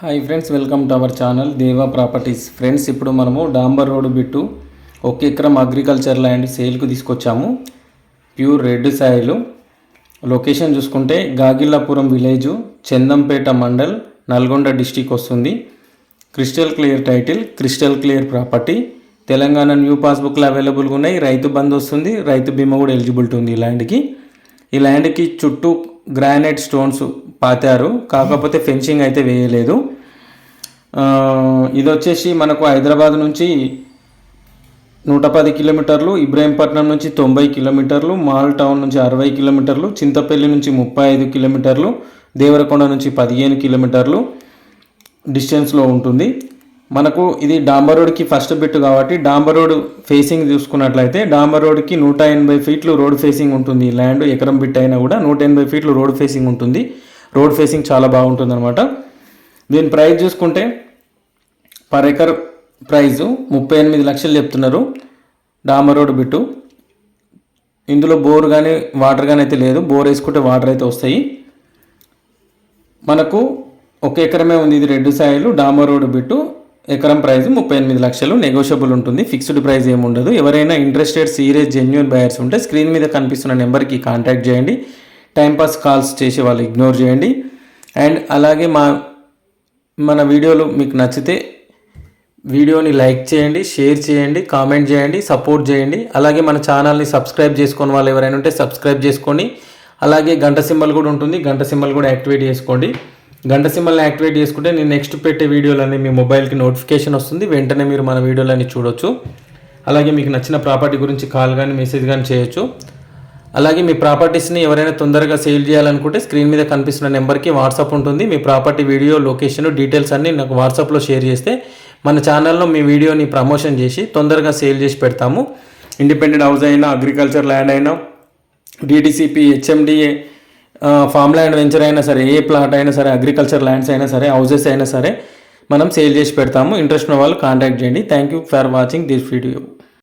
Hi friends welcome to our channel Deva properties friends ఇప్పుడు మనము డాంబర్ road bit ఒక ఎకరం అగ్రికల్చర్ ల్యాండ్ సేల్కు తీసుకొచ్చాము. ప్యూర్ రెడ్ సాయిలు లొకేషన్ చూసుకుంటే గాగిల్లాపురం విలేజు చందంపేట మండల్ నల్గొండ డిస్టిక్ వస్తుంది. Crystal clear title crystal clear property Telangana new పాస్బుక్లు అవైలబుల్గా ఉన్నాయి. రైతు బంద్ వస్తుంది. రైతు బీమా కూడా ఎలిజిబిలిటీ ఉంది ఈ ల్యాండ్కి ఈ ల్యాండ్కి చుట్టూ గ్రానైట్ స్టోన్స్ పాతారు. కాకపోతే ఫెన్సింగ్ అయితే వేయలేదు. ఇది వచ్చేసి మనకు హైదరాబాద్ నుంచి నూట పది కిలోమీటర్లు ఇబ్రాహీంపట్నం నుంచి తొంభై కిలోమీటర్లు మాల్ టౌన్ నుంచి అరవై కిలోమీటర్లు చింతపల్లి నుంచి ముప్పై ఐదు కిలోమీటర్లు దేవరకొండ నుంచి పదిహేను కిలోమీటర్లు డిస్టెన్స్లో ఉంటుంది. మనకు ఇది డాంబర్ రోడ్కి ఫస్ట్ బిట్ కాబట్టి డాంబర్ రోడ్ ఫేసింగ్ చూసుకున్నట్లయితే డాంబర్ రోడ్కి నూట ఎనభై ఫీట్లు రోడ్ ఫేసింగ్ ఉంటుంది. ల్యాండ్ ఎకరం బిట్ అయినా కూడా నూట ఎనభై ఫీట్లు రోడ్ ఫేసింగ్ ఉంటుంది. రోడ్ ఫేసింగ్ చాలా బాగుంటుంది అనమాట దీని ప్రైస్ చూసుకుంటే పర్ ఎకర్ ప్రైజు ముప్పై ఎనిమిది లక్షలు చెప్తున్నారు డాంబర్ రోడ్ బిట్టు. ఇందులో బోర్ కానీ వాటర్ కానీ అయితే లేదు. బోర్ వేసుకుంటే వాటర్ అయితే వస్తాయి. మనకు ఒక ఎకరమే ఉంది. ఇది రెండు సాయిలు డామర్ రోడ్ బిట్టు. ఎకరం ప్రైస్ ముప్పై ఎనిమిది లక్షలు. నెగోషియబుల్ ఉంటుంది. ఫిక్స్డ్ ప్రైస్ ఏమి ఉండదు. ఎవరైనా ఇంట్రెస్టెడ్ సీరియస్ జెన్యున్ బయర్స్ ఉంటే స్క్రీన్ మీద కనిపిస్తున్న నెంబర్కి కాంటాక్ట్ చేయండి. టైంపాస్ కాల్స్ చేసే వాళ్ళు ఇగ్నోర్ చేయండి. అండ్ అలాగే మా మన వీడియోలు మీకు నచ్చితే వీడియోని లైక్ చేయండి షేర్ చేయండి కామెంట్ చేయండి సపోర్ట్ చేయండి. అలాగే మన ఛానల్ని సబ్స్క్రైబ్ చేసుకుని వాళ్ళు ఎవరైనా ఉంటే సబ్స్క్రైబ్ చేసుకోండి అలాగే గంట సింబల్ కూడా ఉంటుంది. గంట సింబల్ కూడా యాక్టివేట్ చేసుకోండి. గంట సింబల్ని యాక్టివేట్ చేసుకుంటే నేను నెక్స్ట్ పెట్టే వీడియోలన్నీ మీ మొబైల్కి నోటిఫికేషన్ వస్తుంది. వెంటనే మీరు మన వీడియోలన్నీ చూడొచ్చు. అలాగే మీకు నచ్చిన ప్రాపర్టీ గురించి కాల్ కానీ మెసేజ్ కానీ చేయొచ్చు. అలాగే మీ ప్రాపర్టీస్ని ఎవరైనా తొందరగా సేల్ చేయాలనుకుంటే స్క్రీన్ మీద కనిపిస్తున్న నెంబర్కి వాట్సాప్ ఉంటుంది. మీ ప్రాపర్టీ వీడియో లొకేషన్ డీటెయిల్స్ అన్నీ నాకు వాట్సాప్లో షేర్ చేస్తే మన ఛానల్లో మీ వీడియోని ప్రమోషన్ చేసి తొందరగా సేల్ చేసి పెడతాము. ఇండిపెండెంట్ హౌస్ అయినా అగ్రికల్చర్ ల్యాండ్ అయినా DTCP HMDA farm land venture అయినా సరే ఏ ప్లాట్ అయినా సరే అగ్రికల్చర్ ల్యాండ్స్ అయినా సరే హౌసెస్ అయినా సరే మనం సేల్ చేసి పెడతాము. ఇంట్రెస్ట్ ఉన్న వాళ్ళు కాంటాక్ట్ చేయండి. Thank you for watching this video